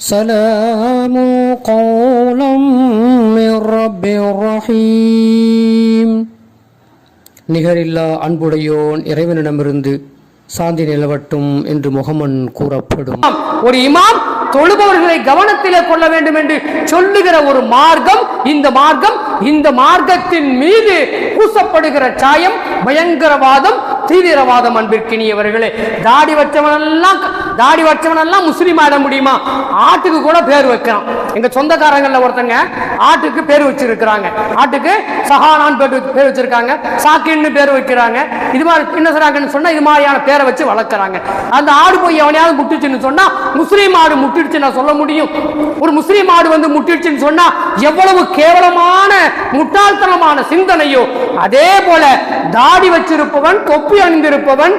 سلام قولا من رب رحيم நிகரில்லா அன்புடையோன் இறைவனிடமிருந்து சாந்தி நிலவட்டும் என்று முகமன் கூறப்படும் ஒரு இமாம் தொழுபவர்களை கவனத்திலே கொள்ள வேண்டும் என்று சொல்லுகிற ஒரு மார்க்கம் இந்த மார்க்கம் இந்த மார்க்கத்தின் மீது பூசப்படுகிற சாயம் பயங்கரவாதம் தீவிரவாதம் அன்பிற்கினியவர்களே தாடி வச்சவனெல்லாம் தாடி வச்சவனெல்லாம் முஸ்லீம் ஆட முடியுமா? ஆட்டுக்கு கூட பேர் வைக்கிறான். எங்க சொந்தக்காரங்கள்ல ஒருத்தங்க ஆட்டுக்கு பேர் வச்சிருக்கிறாங்க. ஆட்டுக்கு சஹானான் பேர் பேர் வச்சிருக்காங்க. சாக்கின்னு பேர் வைக்கிறாங்க. இது மாதிரி என்ன செய்றாங்கன்னு சொன்னா இது மாதிரியான பேரை வச்சு வளர்க்குறாங்க. அந்த ஆடு போய் எவனையாவது முட்டுச்சுன்னு சொன்னா முஸ்லீம் ஆடு முட்டிடுச்சு நான் சொல்ல முடியும். ஒரு முஸ்லீம் ஆடு வந்து முட்டிடுச்சுன்னு சொன்னா எவ்வளவு கேவலமான முட்டாள்தனமான சிந்தனையோ அதே போல தாடி வச்சிருப்பவன் தொப்பி அணிந்திருப்பவன்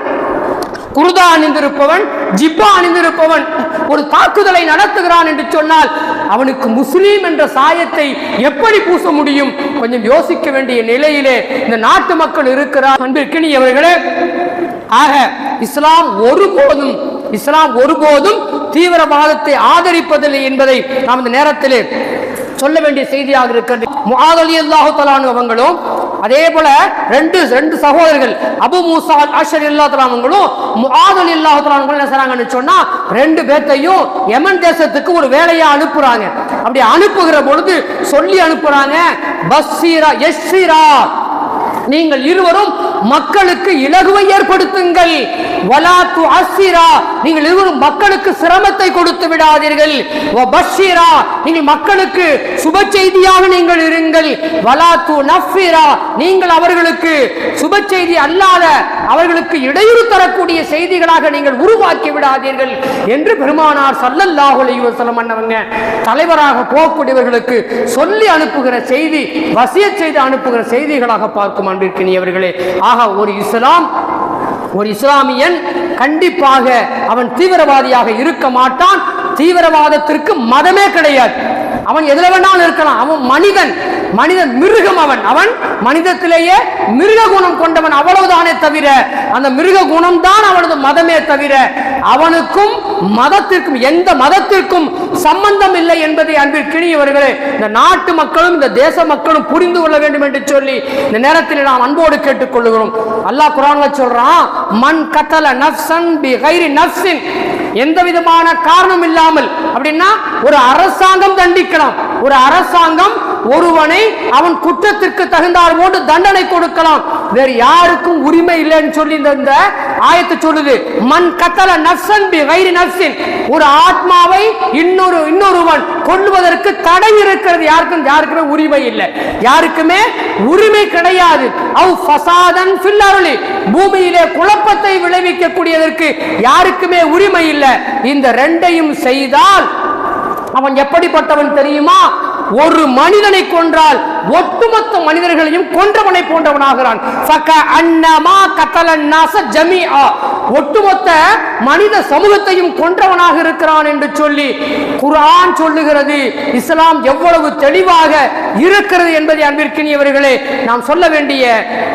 குருதா அணிந்திருப்பவன் ஜிப்பா அணிந்திருப்பவன் ஒரு தாக்குதலை நடத்துகிறான் என்று சொன்னால் அவனுக்கு முஸ்லீம் என்ற சாயத்தை எப்படி பூச முடியும்? கொஞ்சம் யோசிக்க வேண்டிய நிலையிலே இந்த நாட்டு மக்கள் இருக்கிறார். அன்பிற்கினியவர்களே ஆக இஸ்லாம் ஒருபோதும் இஸ்லாம் ஒருபோதும் தீவிரவாதத்தை ஆதரிப்பதில்லை என்பதை நாம் இந்த நேரத்திலே சொல்ல வேண்டிய செய்தியாக இருக்கிறது. முஆதலி அல்லாஹு தலானு அவங்களும் அதே போல ரெண்டு ரெண்டு சகோதரர்கள் அபு மூசா அஷர் இல்லா முஆதல் முஆதலி என்ன செய்றாங்கன்னு சொன்னா ரெண்டு பேர்த்தையும் யமன் தேசத்துக்கு ஒரு வேலையா அனுப்புறாங்க. அப்படி அனுப்புகிற பொழுது சொல்லி அனுப்புறாங்க பஸ்ஸீரா எஸ்ஸீரா. நீங்கள் இருவரும் மக்களுக்கு இலகுவை ஏற்படுத்துங்கள். வலா அசிரா நீங்கள் இருவரும் மக்களுக்கு சிரமத்தை கொடுத்து விடாதீர்கள். பஷீரா நீங்கள் மக்களுக்கு சுப செய்தியாக நீங்கள் இருங்கள். வலா துனஃபிரா நீங்கள் அவர்களுக்கு சுப செய்தி அல்லாத அவர்களுக்கு இடையூறு தரக்கூடிய செய்திகளாக நீங்கள் உருவாக்கி விடாதீர்கள் என்று பெருமானார் சல்லல்லாஹு அலைஹி வஸல்லம் அண்ணவங்க தலைவராக போகக்கூடியவர்களுக்கு சொல்லி அனுப்புகிற செய்தி வசிய செய்து அனுப்புகிற செய்திகளாக பார்க்கும் அன்பிற்கினியவர்களே. ஆக ஒரு இஸ்லாம் ஒரு இஸ்லாமியன் கண்டிப்பாக அவன் தீவிரவாதியாக இருக்க மாட்டான். தீவிரவாதத்திற்கு மதமே கிடையாது. அவன் எதுல வேணாலும் இருக்கலாம். அவன் மனிதன். மனிதன் மிருகம் அவன். அவன் மனிதத்திலேயே மிருக குணம் கொண்டவன் அவ்வளவுதானே தவிர அந்த மிருக குணம் தான் அவனது மதமே தவிர அவனுக்கும் மதத்திற்கும் எந்த மதத்திற்கும் சம்பந்தம் இல்லை என்பதை அன்பிற்கினியவர்களே இந்த நாட்டு மக்களும் இந்த தேச மக்களும் புரிந்து கொள்ள வேண்டும் என்று சொல்லி இந்த நேரத்தில் நாம் அன்போடு கேட்டுக்கொள்கிறோம். அல்லாஹ் குரான்ல சொல்றான் மண் கத்தல நப்சன் பி கைரி நப்சின் எந்த விதமான காரணம் இல்லாமல் அப்படின்னா ஒரு அரசாங்கம் தண்டிக்கலாம். ஒரு அரசாங்கம் ஒருவனை அவன் குற்றத்திற்கு தகுந்தார் போன்று தண்டனை கொடுக்கலாம். வேறு யாருக்கும் உரிமை இல்லைன்னு சொல்லி இந்த இந்த ஆயத்து சொல்லுது. மண் கத்தல நர்சன் பி வைரி நர்சின் ஒரு ஆத்மாவை இன்னொரு இன்னொருவன் கொள்வதற்கு தடை இருக்கிறது. யாருக்கும் யாருக்குமே உரிமை இல்லை. யாருக்குமே உரிமை கிடையாது. அவ் ஃபசாதன் ஃபில்லருளி பூமியிலே குழப்பத்தை விளைவிக்கக்கூடியதற்கு யாருக்குமே உரிமை இல்லை. இந்த ரெண்டையும் செய்தால் அவன் எப்படிப்பட்டவன் தெரியுமா? ஒரு மனிதனை கொன்றால் ஒட்டுமொத்த மனிதர்களையும் கொன்றவனை போன்றவனாகிறான். ஒட்டுமொத்த மனித சமூகத்தையும் கொன்றவனாக இருக்கிறான் என்று சொல்லி குரான் சொல்லுகிறது. இஸ்லாம் எவ்வளவு தெளிவாக இருக்கிறது என்பதை அன்பிற்கினியவர்களே நாம் சொல்ல வேண்டிய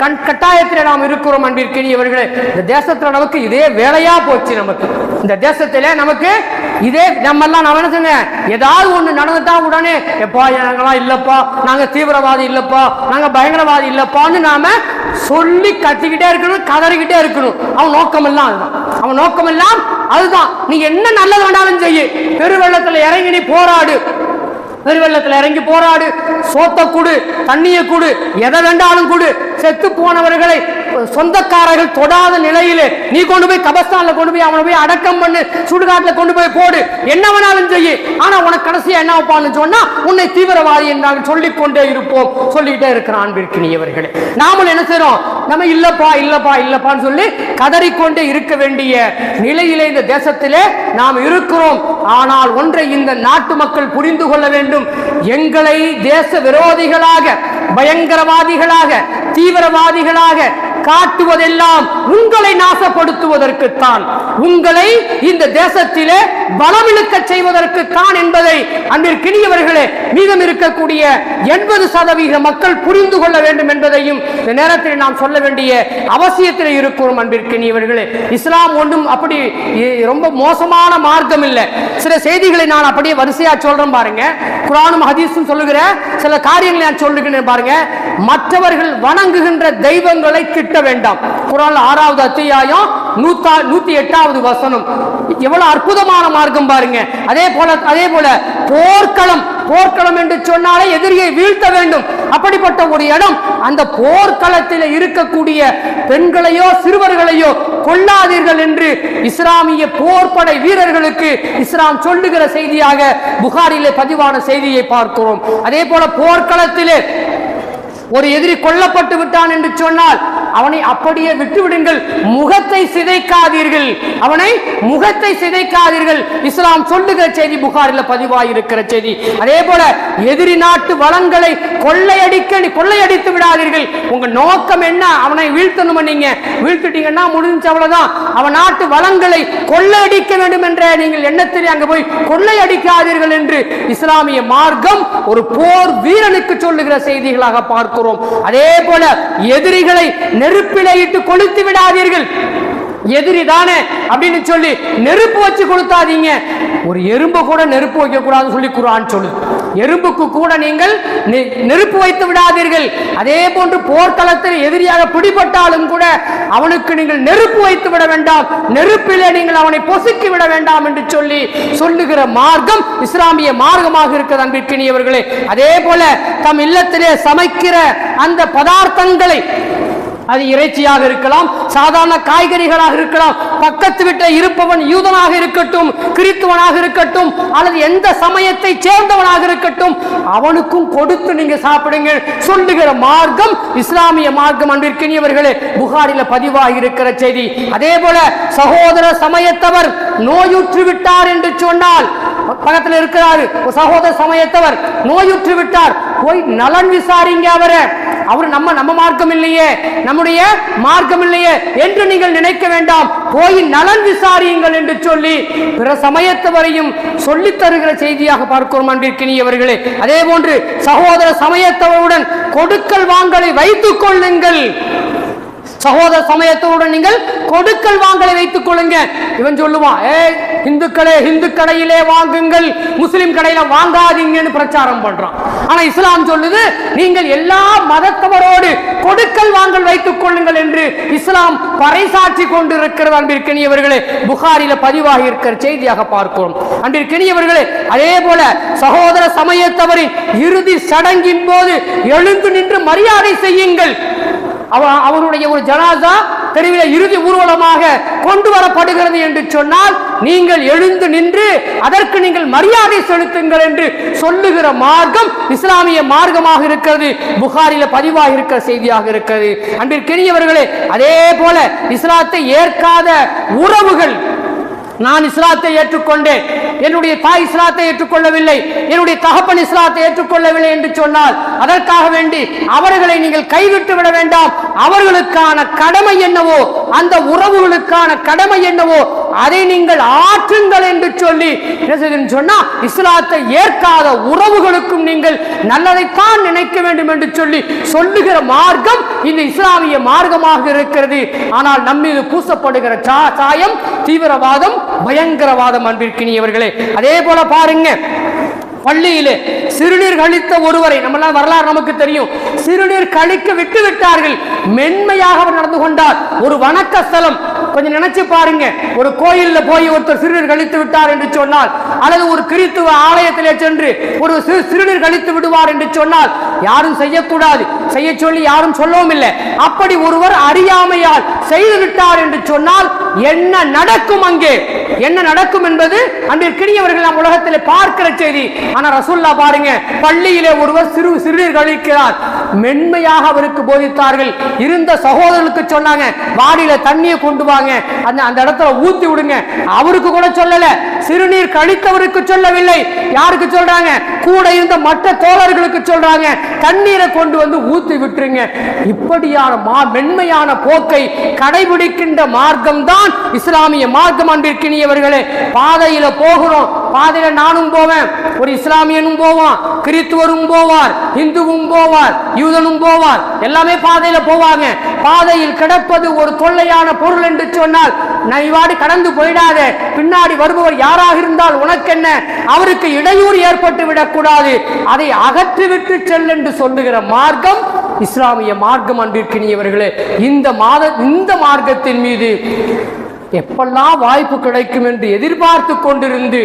கண் கட்டாயத்தில் நாம் இருக்கிறோம் அன்பிற்கினியவர்களே. இந்த தேசத்தில் நமக்கு இதே வேலையா போச்சு நமக்கு. இந்த தேசத்தில் நமக்கு இதே நம்ம எல்லாம் நான் என்ன செய்யுங்க ஏதாவது ஒன்று நடந்துட்டா உடனே எப்பா நாங்களாம் இல்லப்பா? நாங்கள் தீவிரவாதி இல்லப்பா? நாங்கள் பயங்கரவாதி இல்லப்பான்னு நாம சொல்லி கத்திக்கிட்டே இருக்கணும் கதறிக்கிட்டே இருக்கணும். அவன் நோக்கம் எல்லாம் அதுதான். அவன் நோக்கம் எல்லாம் அதுதான். நீ என்ன நல்லது வேண்டாலும் செய்ய. பெருவெள்ளத்துல இறங்கி நீ போராடு. பெருவெள்ளத்துல இறங்கி போராடு. சோத்த கொடு தண்ணியை கொடு எதை வேண்டாலும் கொடு. செத்து போனவர்களை சொந்தக்காரர்கள் தொடாத நிலையிலே நீ கொண்டு போய் கபஸ்தான்ல கொண்டு போய் அவனை போய் அடக்கம் பண்ணு சுடுகாட்டுல கொண்டு போய் போடு. என்ன வேணாலும் செய்யு. ஆனா உனக்கு கடைசியா என்ன வைப்பான்னு சொன்னா உன்னை தீவிரவாதி என்றால் சொல்லிக் கொண்டே இருப்போம். சொல்லிக்கிட்டே இருக்கிற அன்பிற்கினியவர்களே நாமளும் என்ன செய்யறோம் நம்ம இல்லப்பா இல்லப்பா இல்லப்பான்னு சொல்லி கதறிக்கொண்டே இருக்க வேண்டிய நிலையிலே இந்த தேசத்திலே நாம் இருக்கிறோம். ஆனால் ஒன்றை இந்த நாட்டு மக்கள் புரிந்து கொள்ள வேண்டும். எங்களை தேச விரோதிகளாக பயங்கரவாதிகளாக தீவிரவாதிகளாக காட்டுவதெல்லாம் உங்களை நாசப்படுத்துவதற்குத்தான். உங்களை இந்த தேசத்திலே பலமிழுக்க செய்வதற்கு தான் என்பதை அன்பிற்கினியவர்களே மீதம் இருக்கக்கூடிய எண்பது சதவீத மக்கள் புரிந்து கொள்ள வேண்டும் என்பதையும் இந்த நேரத்தில் நாம் சொல்ல வேண்டிய அவசியத்தில் இருக்கிறோம் அன்பிற்கினியவர்களே இஸ்லாம் ஒன்றும் அப்படி ரொம்ப மோசமான மார்க்கம் இல்லை. சில செய்திகளை நான் அப்படியே வரிசையா சொல்றேன் பாருங்க. குரானும் ஹதீஸும் சொல்லுகிற சில காரியங்களை நான் சொல்லுகிறேன் பாருங்க. மற்றவர்கள் வணங்குகின்ற தெய்வங்களை திட்ட வேண்டாம். குரான் ஆறாவது அத்தியாயம் நூத்தா நூத்தி எட்டாவது வசனம். எவ்வளவு அற்புதமான மார்க்கம் பாருங்க. அதே போல அதே போல போர்க்களம் போர்க்களம் என்று சொன்னாலே எதிரியை வீழ்த்த வேண்டும். அப்படிப்பட்ட ஒரு இடம் அந்த போர்க்களத்தில் இருக்கக்கூடிய பெண்களையோ சிறுவர்களையோ கொல்லாதீர்கள் என்று இஸ்லாமிய போர்படை வீரர்களுக்கு இஸ்லாம் சொல்லுகிற செய்தியாக புகாரிலே பதிவான செய்தியை பார்க்கிறோம். அதே போல போர்க்களத்திலே ஒரு எதிரி கொல்லப்பட்டு விட்டான் என்று சொன்னால் அவனை அப்படியே விட்டுவிடுங்கள். முகத்தை சிதைக்காதீர்கள். அவனை முகத்தை சிதைக்காதீர்கள். இஸ்லாம் சொல்லுகிற செய்தி புகாரில் பதிவாயிருக்கிற செய்தி. அதே போல எதிரி நாட்டு வளங்களை கொள்ளையடிக்க கொள்ளையடித்து விடாதீர்கள். உங்க நோக்கம் என்ன? அவனை வீழ்த்தணுமா நீங்க? வீழ்த்திட்டீங்கன்னா முடிஞ்ச அவ்வளவுதான். அவன் நாட்டு வளங்களை கொள்ளையடிக்க வேண்டும் என்ற நீங்கள் எண்ணத்தில் அங்க போய் கொள்ளையடிக்காதீர்கள் என்று இஸ்லாமிய மார்க்கம் ஒரு போர் வீரனுக்கு சொல்லுகிற செய்திகளாக பார்க்கிறோம். அதே போல எதிரிகளை நெருப்பிலே இட்டு கொளுத்து விடாதீர்கள். எதிரி தானே அப்படின்னு சொல்லி நெருப்பு வச்சு கொளுத்தாதீங்க. ஒரு எறும்பு கூட நெருப்பு வைக்க கூடாதுன்னு சொல்லி குரான் சொல்லு எறும்புக்கு கூட நீங்கள் நெ- நெருப்பு வைத்து விடாதீர்கள். அதே போன்று போர்க்களத்தில் எதிரியாக பிடிபட்டாலும் கூட அவனுக்கு நீங்கள் நெருப்பு வைத்து விட வேண்டாம். நெருப்பிலே நீங்கள் அவனை பொசுக்கி விட வேண்டாம் என்று சொல்லி சொல்லுகிற மார்க்கம் இஸ்லாமிய மார்க்கமாக இருக்கிறது அன்பிற்கினியவர்களே. அதே போல தம் இல்லத்திலே சமைக்கிற அந்த பதார்த்தங்களை அது இறைச்சியாக இருக்கலாம் சாதாரண காய்கறிகளாக இருக்கலாம் பக்கத்து விட்ட இருப்பவன் யூதனாக இருக்கட்டும் கிறித்துவனாக இருக்கட்டும் அல்லது எந்த சமயத்தை சேர்ந்தவனாக இருக்கட்டும் அவனுக்கும் கொடுத்து நீங்க சாப்பிடுங்க சொல்லுகிற மார்க்கம் இஸ்லாமிய மார்க்கம் அன்பிற்கினியவர்களே புகாரில பதிவாகி இருக்கிற செய்தி. அதே போல சகோதர சமயத்தவர் நோயுற்று விட்டார் என்று சொன்னால் பக்கத்தில் இருக்கிறாரு சகோதர சமயத்தவர் நோயுற்று விட்டார் போய் நலன் விசாரிங்க அவரை. அவர் நம்ம நம்ம மார்க்கம் இல்லையே நம்முடைய மார்க்கம் இல்லையே என்று நீங்கள் நினைக்க வேண்டாம். போய் நலன் விசாரியுங்கள் என்று சொல்லி பிற சமயத்தவரையும் சொல்லித் தருகிற செய்தியாக பார்க்கிறோம் அன்பிற்கினியவர்களே. அதே போன்று சகோதர சமயத்தவருடன் கொடுக்கல் வாங்கலை வைத்துக் கொள்ளுங்கள். சகோதர சமயத்தோடு நீங்கள் கொடுக்கல் வாங்கலை வைத்துக் கொள்ளுங்க. இவன் சொல்லுவான் ஏ இந்துக்களே இந்து கடையிலே வாங்குங்கள். முஸ்லிம் கடையில வாங்காதீங்கன்னு பிரச்சாரம் பண்றான். ஆனா இஸ்லாம் சொல்லுது நீங்கள் எல்லா மதத்தவரோடு கொடுக்கல் வாங்கல் வைத்துக் கொள்ளுங்கள் என்று இஸ்லாம் பறைசாற்றி கொண்டிருக்கிறது. அன்பிற்கினியவர்களே புகாரில பதிவாகி இருக்கிற செய்தியாக பார்க்கிறோம். அன்பிற்கினியவர்களே அதே போல சகோதர சமயத்தவரின் இறுதி சடங்கின் போது எழுந்து நின்று மரியாதை செய்யுங்கள். அவ- அவருடைய ஒரு ஜனாசா தெருவில் இறுதி ஊர்வலமாக கொண்டு வரப்படுகிறது என்று சொன்னால் நீங்கள் எழுந்து நின்று அதற்கு நீங்கள் மரியாதை செலுத்துங்கள் என்று சொல்லுகிற மார்க்கம் இஸ்லாமிய மார்க்கமாக இருக்கிறது. புகாரில பதிவாக இருக்கிற செய்தியாக இருக்கிறது. அன்பிற்கெரியவர்களே அதே போல இஸ்லாத்தை ஏற்காத உறவுகள் நான் இஸ்லாத்தை ஏற்றுக்கொண்டேன். என்னுடைய தாய் இஸ்லாத்தை ஏற்றுக்கொள்ளவில்லை. என்னுடைய தகப்பன் இஸ்லாத்தை ஏற்றுக்கொள்ளவில்லை என்று சொன்னால் அதற்காக வேண்டி அவர்களை நீங்கள் கைவிட்டு விட வேண்டாம். அவர்களுக்கான கடமை என்னவோ அந்த உறவுகளுக்கான கடமை என்னவோ அதை நீங்கள் ஆற்றுங்கள் என்று சொல்லி சொன்னா இஸ்லாத்தை ஏற்காத உறவுகளுக்கும் நீங்கள் நல்லதைத்தான் நினைக்க வேண்டும் என்று சொல்லி சொல்லுகிற மார்க்கம் இந்த இஸ்லாமிய மார்க்கமாக இருக்கிறது. ஆனால் நம்மீது பூசப்படுகிற சா- சாயம் தீவிரவாதம் பயங்கரவாதம் அன்பிற்கினியவர்களே. அதே போல பாருங்க பள்ளியிலே சிறுநீர் கழித்த ஒருவரை நம்மளால் வரலாறு நமக்கு தெரியும். சிறுநீர் கழிக்க விட்டு விட்டார்கள். மென்மையாக அவர் நடந்து கொண்டார். ஒரு வணக்க ஸ்தலம். கொஞ்சம் நினைச்சு பாருங்க. ஒரு கோயில்ல போய் ஒருத்தர் சிறுநீர் கழித்து விட்டார் என்று சொன்னால் அல்லது ஒரு கிறித்துவ ஆலயத்திலே சென்று ஒரு சிறு சிறுநீர் கழித்து விடுவார் என்று சொன்னால் யாரும் செய்யக்கூடாது. செய்ய சொல்லி யாரும் சொல்லவும் இல்லை அப்படி ஒருவர் அறியாமையால் செய்து விட்டார் என்று சொன்னால் என்ன நடக்கும் அங்கே? என்ன நடக்கும் என்பது அன்றிற்கினியவர்கள் நாம் உலகத்தில் பார்க்கிற செய்தி. ஆனா ரசூல்லா பாருங்க பள்ளியிலே ஒருவர் சிறு சிறுநீர் கழிக்கிறார். மென்மையாக அவருக்கு போதித்தார்கள். இருந்த சகோதரர்களுக்கு சொன்னாங்க வாடியில தண்ணியை கொண்டு வாங்க. அந்த அந்த இடத்துல ஊத்தி விடுங்க. அவருக்கு கூட சொல்லல. சிறுநீர் கழித்தவருக்கு சொல்லவில்லை. யாருக்கு சொல்றாங்க? கூட இருந்த மற்ற தோழர்களுக்கு சொல்றாங்க. தண்ணீரை கொண்டு வந்து ஊத்தி விட்டுருங்க. இப்படியான மா மென்மையான போக்கை கடைபிடிக்கின்ற மார்க்கம் தான் இஸ்லாமிய மார்க்கம் அன்பிற்கினியவர்களே. பாதையில போகிறோம். பாதையில நானும் போவேன். ஒரு இஸ்லாமியனும் போவான் கிறித்துவரும் போவார் இந்துவும் போவார் யூதனும் போவார். எல்லாமே பாதையில போவாங்க. பாதையில் கிடப்பது ஒரு தொல்லையான பொருள் என்று சொன்னால் நைவாடி கடந்து போயிடாத. பின்னாடி வருபவர் யாராக இருந்தால் உனக்கென்ன? அவருக்கு இடையூறு ஏற்பட்டு விடக்கூடாது. அதை அகற்றிவிட்டு செல் என்று சொல்லுகிற மார்க்கம் இஸ்லாமிய மார்க்கம் அன்பிற்கினியவர்களே இந்த மாத இந்த மார்க்கத்தின் மீது எப்பெல்லாம் வாய்ப்பு கிடைக்கும் என்று எதிர்பார்த்து கொண்டிருந்து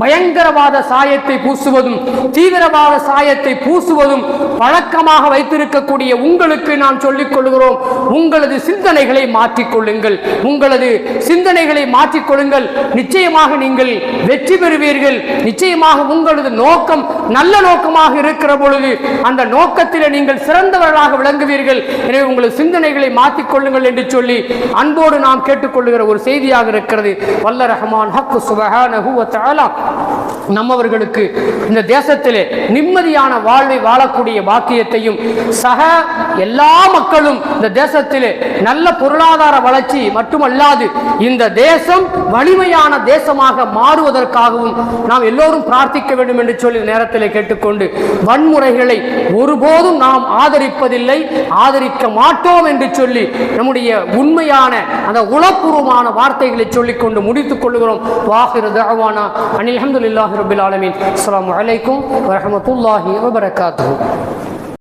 பயங்கரவாத சாயத்தை பூசுவதும் தீவிரவாத சாயத்தை பூசுவதும் வழக்கமாக வைத்திருக்கக்கூடிய உங்களுக்கு நாம் சொல்லிக் கொள்கிறோம். உங்களது சிந்தனைகளை மாற்றிக்கொள்ளுங்கள் உங்களது சிந்தனைகளை மாற்றிக்கொள்ளுங்கள் நிச்சயமாக நீங்கள் வெற்றி பெறுவீர்கள். நிச்சயமாக உங்களது நோக்கம் நல்ல நோக்கமாக இருக்கிற பொழுது அந்த நோக்கத்தில் நீங்கள் சிறந்தவர்களாக விளங்குவீர்கள். எனவே உங்களது சிந்தனைகளை மாற்றிக்கொள்ளுங்கள் என்று சொல்லி அன்போடு நாம் கேட்டுக்கொள்ளுகிற ஒரு செய்தியாக இருக்கிறது. வல்ல ரஹ்மான் ஹக்கு சுபஹானஹு நம்மவர்களுக்கு இந்த தேசத்திலே நிம்மதியான வாழ்வை வாழக்கூடிய பாக்கியத்தையும் சக எல்லா மக்களும் இந்த தேசத்திலே நல்ல பொருளாதார வளர்ச்சி மட்டுமல்லாது இந்த தேசம் வலிமையான தேசமாக மாறுவதற்காகவும் நாம் எல்லோரும் பிரார்த்திக்க வேண்டும் என்று சொல்லி நேரத்தில் கேட்டுக்கொண்டு வன்முறைகளை ஒருபோதும் நாம் ஆதரிப்பதில்லை ஆதரிக்க மாட்டோம் என்று சொல்லி நம்முடைய உண்மையான அந்த உளப்பூர்வமான வார்த்தைகளை சொல்லிக்கொண்டு முடித்துக் கொள்கிறோம் வாஹிர் தஅவானா. அனில் அஹமதுல்லாஹி ரப்பில் ஆலமின். அஸ்லாம் அலைக்கும் வரமத்துல்லாஹி வபரகாத்து